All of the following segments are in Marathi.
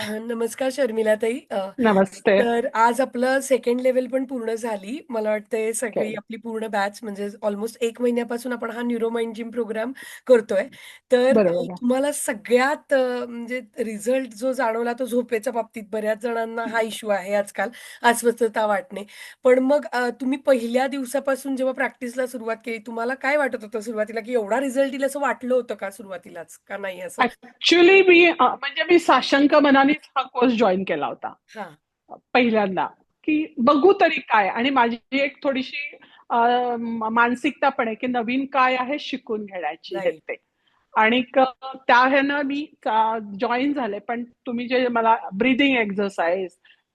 नमस्कार शर्मिलाताई. अ, नमस्ते. तर आज आपलं सेकंड लेव्हल पण पूर्ण झाली. मला वाटतंय सगळी. आपली पूर्ण बॅच म्हणजे ऑलमोस्ट 1 महिन्यापासून आपण हा न्यूरो माइंड जिम प्रोग्राम करतोय. तर अ, बरोबर. तुम्हाला सगळ्यात अ, म्हणजे रिझल्ट जो जाणवला तो झोपेच्या बाबतीत बऱ्याच जणांना हा इश्यू आहे आजकाल, अस्वस्थता वाटणे. पण मग अ, तुम्ही पहिल्या दिवसापासून जेव्हा प्रॅक्टिसला सुरुवात केली, तुम्हाला काय वाटत होतं सुरुवातीला, की एवढा रिझल्ट येईल असं वाटलं होतं का सुरुवातीलाच? का नाही असं? ॲक्चुअली मी अ, म्हणजे मी साशंक मनानेच हा कोर्स जॉइन केला होता. पहिल्यांदा, की बघू तरी काय आणि माझी एक थोडीशी मानसिकता पण आहे, की नवीन काय आहे शिकून घेण्याची. ते. आणि त्या ह्यानं मी अ, जॉइन झाले. पण तुम्ही जे मला ब्रीथिंग एक्सरसाइज,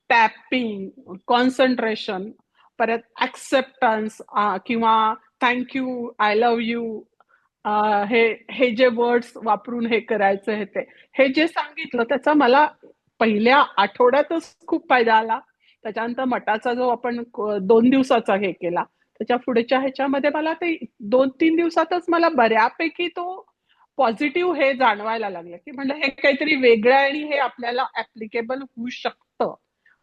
टॅपिंग, कॉन्सन्ट्रेशन, परत एक्सेप्टन्स अ, किंवा thank you, I love you हे हे जे वर्ड्स वापरून हे करायचं हे ते. हे जे सांगितलं त्याचा मला पहिल्या आठवड्यातच खूप फायदा आला. त्याच्यानंतर मटाचा जो आपण दोन दिवसाचा हे केला. त्याच्या पुढच्या ह्याच्यामध्ये मला ते 2-3 दिवसातच मला बऱ्यापैकी तो पॉझिटिव्ह हे जाणवायला लागलं, की म्हणलं हे काहीतरी वेगळं आणि हे आपल्याला ऍप्लिकेबल होऊ शकतं.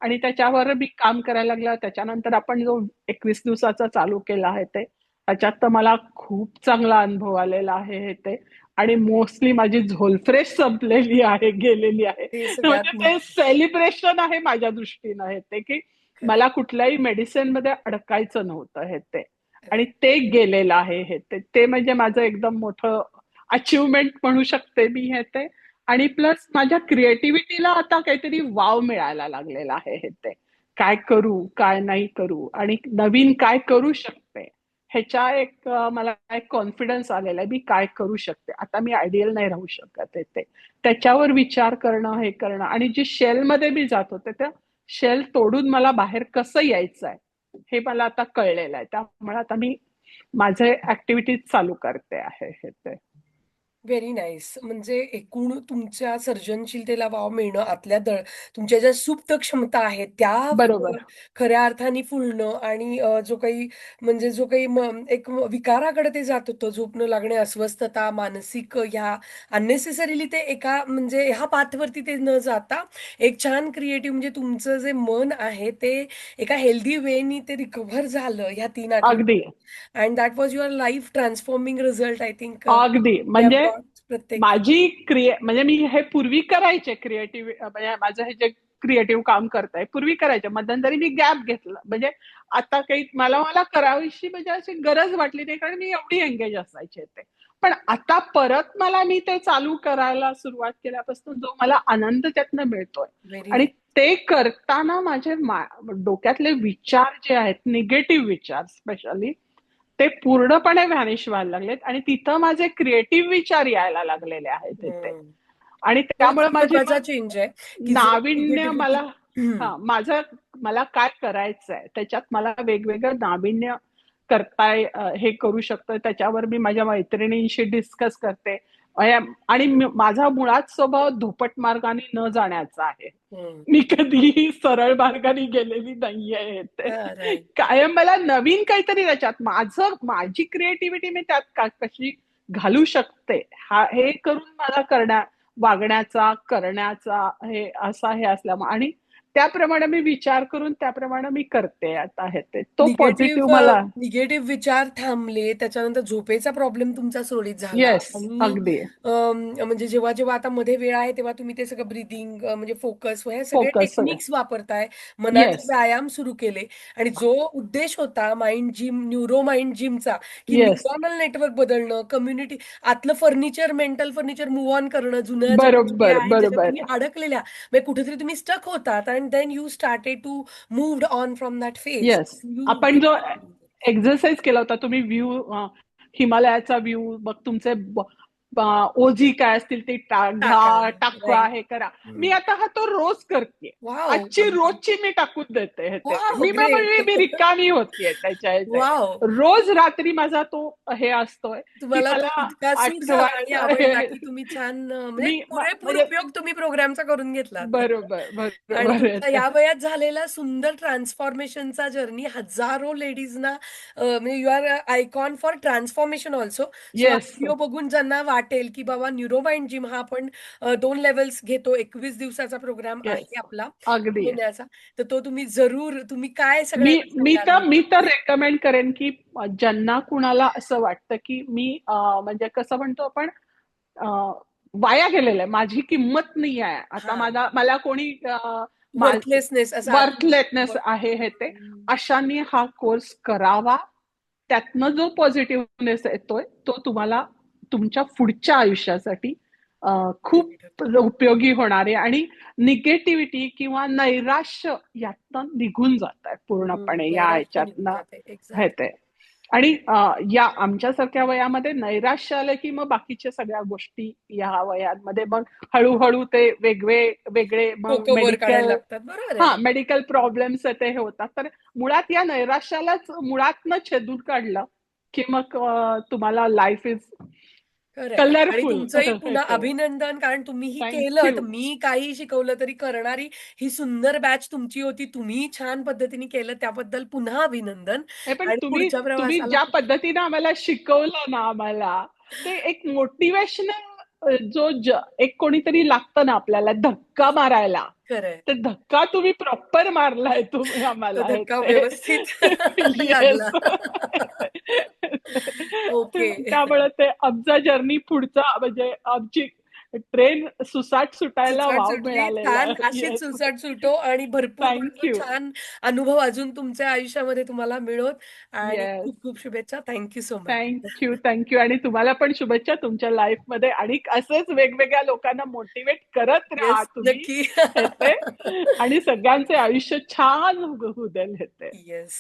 आणि त्याच्यावर मी काम करायला लागलं. त्याच्यानंतर आपण जो 21 दिवसाचा चालू केला आहे ते, त्याच्यात तर मला खूप चांगला अनुभव आलेला आहे हे ते. आणि मोस्टली माझी झोलफ्रेश संपलेली आहे, गेलेली आहे. ते म्हणजे ते सेलिब्रेशन आहे माझ्या दृष्टीनं हे ते, की. मला कुठल्याही मेडिसिनमध्ये अडकायचं नव्हतं हे ते. आणि ते गेलेलं आहे हे ते. ते म्हणजे माझं एकदम मोठं अचीव्हमेंट म्हणू शकते मी हे ते. आणि प्लस माझ्या क्रिएटिव्हिटीला आता काहीतरी वाव मिळायला लागलेला आहे हे ते. काय करू, काय नाही करू आणि नवीन काय करू शकते. ह्याच्या एक मला एक कॉन्फिडन्स आलेला आहे. मी काय करू शकते. आता मी आयडियल नाही राहू शकत येते ते. त्याच्यावर विचार करणं, हे करणं आणि जे शेलमध्ये मी जात होते, त्या शेल तोडून मला बाहेर कसं यायचं आहे, हे मला आता कळलेलं आहे. त्यामुळे आता मी माझे ऍक्टिव्हिटीज चालू करते आहे हे ते. Very nice. म्हणजे एकूण तुमच्या सर्जनशीलतेला वाव मिळणं, आतल्या दळ तुमच्या ज्या सुप्त क्षमता आहेत, त्या बरोबर. खऱ्या अर्थाने फुलणं आणि अ, जो काही म्हणजे जो काही म एक विकाराकडे ते जात होतं, झोप न लागणे, अस्वस्थता, मानसिक ह्या अननेसेसरीली ते एका म्हणजे ह्या पाथवरती ते न जाता, एक छान क्रिएटिव्ह म्हणजे तुमचं जे मन आहे, ते एका हेल्दी वेनी ते रिकव्हर झालं ह्या 3 अगदी. आठवड्यात and that was your life transforming result I think uh, अगदी. म्हणजे प्रत्येक माझी क्रिए म्हणजे मी हे पूर्वी करायचे क्रिएटिव्ह म्हणजे माझं हे जे क्रिएटिव्ह काम करताय, पूर्वी करायचे. मध्यंतरी मी गॅप घेतला. म्हणजे आता काही मला मला करावीशी म्हणजे अशी गरज वाटली नाही, कारण मी एवढी एंगेज असायचे ते. पण आता परत मला मी ते चालू करायला सुरुवात केल्यापासून जो मला आनंद त्यातनं मिळतोय आणि. ते करताना माझे डोक्यातले विचार जे आहेत, निगेटिव्ह विचार स्पेशली, ते पूर्णपणे व्हॅनिश व्हायला लागलेत आणि तिथं माझे क्रिएटिव्ह विचार यायला लागलेले आहेत तिथे. आणि त्यामुळे माझी चेंज आहे, नाविन्य मला हां, माझं मला काय करायचंय, त्याच्यात मला वेगवेगळं नाविन्य करताय हे करू शकतोय. त्याच्यावर मी माझ्या मैत्रिणींशी डिस्कस करते. आणि माझा मुळात स्वभाव धोपट मार्गाने न जाण्याचा आहे. मी कधीही सरळ मार्गाने गेलेली नाहीये. कायम मला नवीन काहीतरी त्याच्यात माझं माझी क्रिएटिव्हिटी मी त्यात का कशी घालू शकते, हा हे करून मला करण्या वागण्याचा, करण्याचा हे असा हे असल्यामुळे. आणि त्याप्रमाणे मी विचार करून त्याप्रमाणे मी करते आता हे ते. तो पॉझिटिव्ह मला निगेटिव्ह विचार थांबले, त्याच्यानंतर झोपेचा प्रॉब्लेम तुमचा सुरळीत झाला अगदी. म्हणजे जेव्हा-जेव्हा आता मध्ये वेळ आहे, तेव्हा तुम्ही ते सगळं ब्रीथिंग अ, म्हणजे फोकस हे सगळे. टेक्निक्स वापरताय, मनाचे व्यायाम सुरू केले आणि जो उद्देश होता माइंड जिम, न्यूरो माइंड जिमचा, की. न्यूरॉनल नेटवर्क बदलणं, कम्युनिटी आतलं furniture, mental furniture move on करणं, जुन्या बरोबर, बरोबर. अडकलेल्या, म्हणजे कुठेतरी तुम्ही स्टक होतात And then you started to moved on from that phase. Yes. You आपण जो एक्सरसाइज केला होता तुम्ही व्ह्यू हिमालयाचा व्ह्यू मग तुमचे ब- ब- ओझी काय असतील ते टाका. टाकवा राइट. हे करा. मी आता हा तो रोज करते! आजची रोजची मी टाकून देते! मी. मी रिकामी होतीये त्याच्या! रोज रात्री माझा तो हे असतोय तुम्ही छान म्हणजे म्हणजे उपयोग तुम्ही प्रोग्रामचा करून घेतलात. बरोबर बरोबर आहे. या वयात झालेला सुंदर ट्रान्सफॉर्मेशनचा जर्नी हजारो लेडीजना you are icon for transformation also. बघून ज्यांना वाटेल, की बाबा न्यूरोमाइंड जिम हा आपण अ, 2 लेव्हल्स घेतो. 21 दिवसाचा प्रोग्राम. आहे आपला अगदी. तर तो तुम्ही जरूर तुम्ही काय मी? तर मी तर रेकमेंड करेन, की ज्यांना कुणाला असं वाटतं, की मी म्हणजे कसं म्हणतो आपण वाया गेलेलं आहे. माझी किंमत नाही आहे. आता. माझा मला कोणी वर्थलेसनेस आहे हे ते. अशांनी हा कोर्स करावा. त्यातनं जो पॉझिटिव्हनेस येतोय, तो तुम्हाला तुमच्या पुढच्या आयुष्यासाठी खूप उपयोगी होणार आहे आणि निगेटिव्हिटी किंवा नैराश्य यातनं निघून जातंय पूर्णपणे हं, या ह्याच्यातनं जाते. आणि या आमच्यासारख्या वयामध्ये नैराश्य आलं, की मग बाकीच्या सगळ्या गोष्टी या वयांमध्ये मग हळू-हळू ते वेगळे वेगळे मेडिकल आहे. हां, मेडिकल प्रॉब्लेम्स ते हे होतात. तर मुळात या नैराश्यालाच मुळातनं छेदून काढलं, की मग तुम्हाला लाईफ इज आहे. आणि तुमचंही पुन्हा अभिनंदन कारण तुम्हीही थँक केलत. यू. मी काहीही शिकवलं तरी करणारी ही सुंदर बॅच तुमची होती. तुम्हीही छान पद्धतीने केलं त्याबद्दल पुन्हा अभिनंदन तुम्ही तुम्ही ज्या पद्धतीने आम्हाला शिकवलं ना आम्हाला, ते एक मोटिव्हेशनल जो ज एक कोणीतरी लागतं ना आपल्याला धक्का मारायला. खरंय. ते धक्का तुम्ही प्रॉपर मारलाय तुम्ही आम्हाला धक्का. व्यवस्थित. ओके. त्यामुळे ते आमचा जर्नी पुढचा म्हणजे आमची ट्रेन सुसाट सुटायला. अशीच. सुसाट सुटो आणि भरपूर. छान अनुभव अजून तुमच्या आयुष्यामध्ये तुम्हाला मिळोत आणि. खूप खूप शुभेच्छा. Thank you so much. Thank you, thank you आणि तुम्हाला पण शुभेच्छा तुमच्या लाईफमध्ये आणि असेच वेगवेगळ्या लोकांना मोटिव्हेट करत राहा नक्की. हे आणि सगळ्यांचे आयुष्य छान होऊ देल हे ते. येस.